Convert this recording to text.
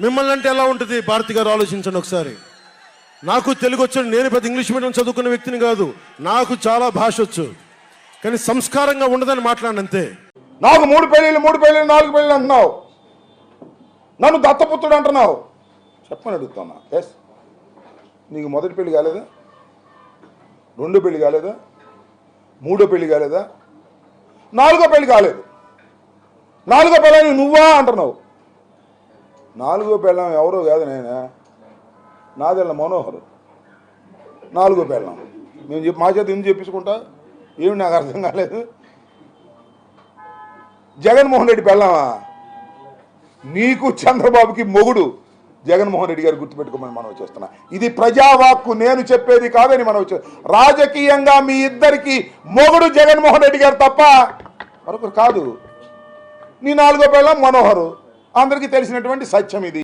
మిమ్మల్ని అంటే ఎలా ఉంటుంది? భారతి గారు ఆలోచించండి ఒకసారి. నాకు తెలుగు వచ్చు నేను పెద్ద ఇంగ్లీష్ మీడియం చదువుకున్న వ్యక్తిని కాదు. నాకు చాలా భాష వచ్చు. కానీ సంస్కారంగా ఉండదని మాట్లాడినంతే. నాకు మూడు పెళ్ళిళ్ళు మూడు పెళ్ళిళ్ళు నాలుగు పెళ్ళిళ్ళు అంటున్నావు. నన్ను దత్తపుత్రుడు అంటున్నావు. చెప్పని అడుగుతున్నా. ఎస్ నీకు మొదటి పెళ్ళి కాలేదా? రెండో పెళ్ళి కాలేదా? మూడో పెళ్ళి కాలేదా? నాలుగో పెళ్ళి కాలేదు. నాలుగో పెళ్ళి నువ్వా అంటున్నావు. నాలుగో పెళ్ళం ఎవరో కాదు నేను. నాదెళ్ళ మనోహర్. నాలుగో పెళ్ళం. మేము చెప్పి మా చేత ఎందుకు చెప్పించుకుంటా? ఏమి నాకు అర్థం కాలేదు. జగన్మోహన్ రెడ్డి పెళ్ళామా? నీకు చంద్రబాబుకి మొగుడు. జగన్మోహన్ రెడ్డి గారు గుర్తుపెట్టుకోమని మనం చేస్తున్నా. ఇది ప్రజావాక్కు నేను చెప్పేది కాదని మనం వచ్చే రాజకీయంగా మీ ఇద్దరికి మొగుడు జగన్మోహన్ రెడ్డి గారు తప్ప మరొకరు కాదు. నీ నాలుగో పెళ్ళం మనోహరు. అందరికీ తెలిసినటువంటి సత్యం ఇది.